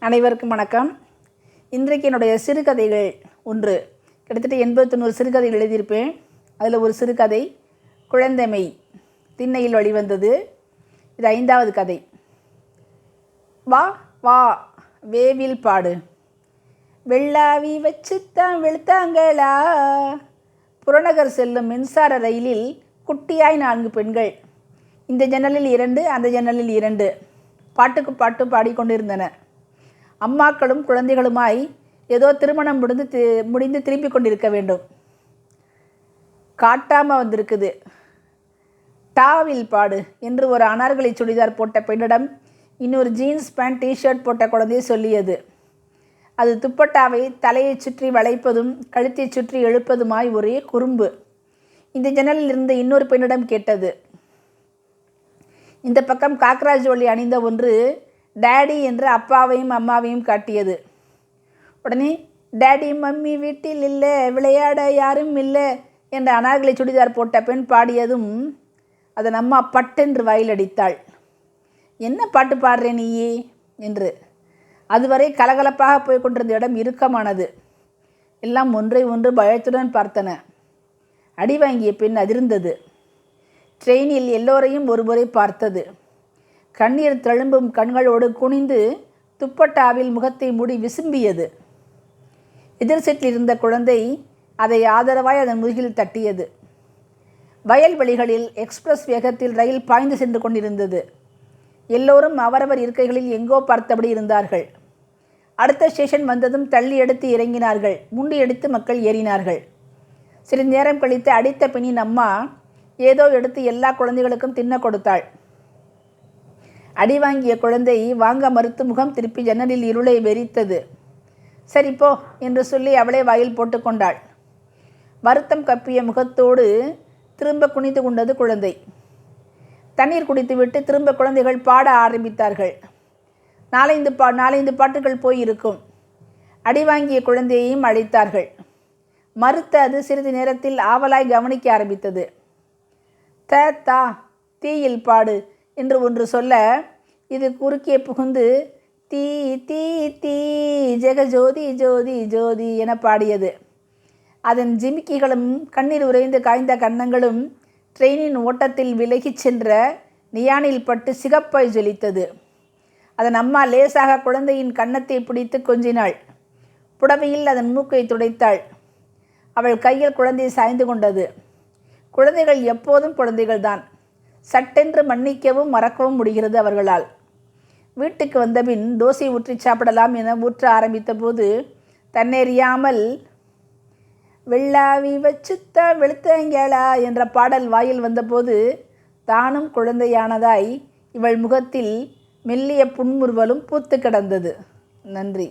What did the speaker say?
அனைவருக்கும் வணக்கம். இன்றைக்கு என்னுடைய சிறுகதைகள் ஒன்று. கிட்டத்தட்ட எண்பத்தொன்னூறு சிறுகதைகள் எழுதியிருப்பேன். அதில் ஒரு சிறுகதை குழந்தைமை திண்ணையில் வெளிவந்தது இது ஐந்தாவது கதை. வா வா வேவில் பாடு. வெள்ளாவி வச்சுத்தான் வெளுத்தாங்களா? புறநகர் செல்லும் மின்சார ரயிலில் குட்டியாய் நான்கு பெண்கள். இந்த ஜன்னலில் இரண்டு அந்த ஜன்னலில் இரண்டு. பாட்டுக்கு பாட்டு பாடிக்கொண்டிருந்தன. அம்மாக்களும் குழந்தைகளுமாய் ஏதோ திருமணம் முடிந்து முடிந்து திரும்பி கொண்டிருக்க வேண்டும். காட்டாமல் வந்திருக்குது. டாவில் பாடு என்று ஒரு அனார்களை சுடிதார் போட்ட பெண்ணிடம் இன்னொரு ஜீன்ஸ் பேண்ட் டிஷர்ட் போட்ட குழந்தை சொல்லியது. அது துப்பட்டாவை தலையை சுற்றி வளைப்பதும் கழுத்தை சுற்றி எழுப்பதுமாய் ஒரே குறும்பு. இந்த ஜன்னலில் இருந்த இன்னொரு பெண்ணிடம் கேட்டது. இந்த பக்கம் காக்ராஜ் ஒளி அணிந்த ஒன்று டேடி என்று அப்பாவையும் அம்மாவையும் காட்டியது. உடனே டேடி மம்மி வீட்டில் இல்லை விளையாட யாரும் இல்லை என்ற அனார்கலி சுடிதார் போட்ட பெண் பாடியதும் அதன் அம்மா பட்டென்று வாயில் அடித்தாள் என்ன பாட்டு பாடுறே நீயே? என்று. அதுவரை கலகலப்பாக போய் கொண்டிருந்த இடம் இறுக்கமானது. எல்லாம் ஒன்றை ஒன்று பயத்துடன் பார்த்தன. அடி வாங்கிய பெண் அதிர்ந்தது. ட்ரெயினில் எல்லோரையும் ஒருமுறை பார்த்தது. கண்ணீர் தழும்பும் கண்களோடு குனிந்து துப்பட்டாவில் முகத்தை மூடி விசும்பியது. எதிர் சீட்டில் இருந்த குழந்தை அதை ஆதரவாய் அதன் முதுகில் தட்டியது. வயல்வெளிகளில் எக்ஸ்பிரஸ் வேகத்தில் ரயில் பாய்ந்து சென்று கொண்டிருந்தது. எல்லோரும் அவரவர் இருக்கைகளில் எங்கோ பார்த்தபடி இருந்தார்கள். அடுத்த ஸ்டேஷன் வந்ததும் தள்ளி எடுத்து இறங்கினார்கள். முண்டி எடுத்து மக்கள் ஏறினார்கள். சிறிது நேரம் கழித்து அடித்த பெண்ணின் அம்மா ஏதோ எடுத்து எல்லா குழந்தைகளுக்கும் தின்ன கொடுத்தாள். அடி வாங்கிய குழந்தை வாங்க மறுத்து முகம் திருப்பி ஜன்னலில் இருளை வெறித்தது. சரி போ என்று சொல்லி அவளே வாயில் போட்டுக்கொண்டாள் வருத்தம் கப்பிய முகத்தோடு திரும்ப குனிந்து கொண்டது குழந்தை. தண்ணீர் குடித்துவிட்டு திரும்ப குழந்தைகள் பாட ஆரம்பித்தார்கள். நாலைந்து பா நாலைந்து பாட்டுகள் போயிருக்கும் அடி வாங்கிய குழந்தையையும் அழைத்தார்கள். மறுத்த அது சிறிது நேரத்தில் ஆவலாய் கவனிக்க ஆரம்பித்தது. த தா தீயில் பாடு என்று ஒன்று சொல்ல இது குறுக்கே புகுந்து தீ தீ தீ ஜெக ஜோதி ஜோதி ஜோதி என பாடியது. அதன் ஜிமிக்கிகளும் கண்ணீர் உறைந்து காய்ந்த கன்னங்களும் ட்ரெயினின் ஓட்டத்தில் விலகிச் சென்ற நியானில் பட்டு சிகப்பாய் ஜொலித்தது. அதன் அம்மா லேசாக குழந்தையின் கன்னத்தை பிடித்து கொஞ்சினாள். புடவையில் அதன் மூக்கை துடைத்தாள். அவள் கையில் குழந்தை சாய்ந்து கொண்டது. குழந்தைகள் எப்போதும் குழந்தைகள்தான். சட்டென்று மன்னிக்கவும் மறக்கவும் முடிகிறது அவர்களால். வீட்டுக்கு வந்தபின் தோசை ஊற்றி சாப்பிடலாம் என ஊற்ற ஆரம்பித்த போது தன்னெறியாமல் வெள்ளாவி வச்சுத்த வெளுத்தங்களா என்ற பாடல் வாயில் வந்தபோது தானும் குழந்தையானதாய் இவள் முகத்தில் மெல்லிய புன்முறுவலும் பூத்து கிடந்தது. நன்றி.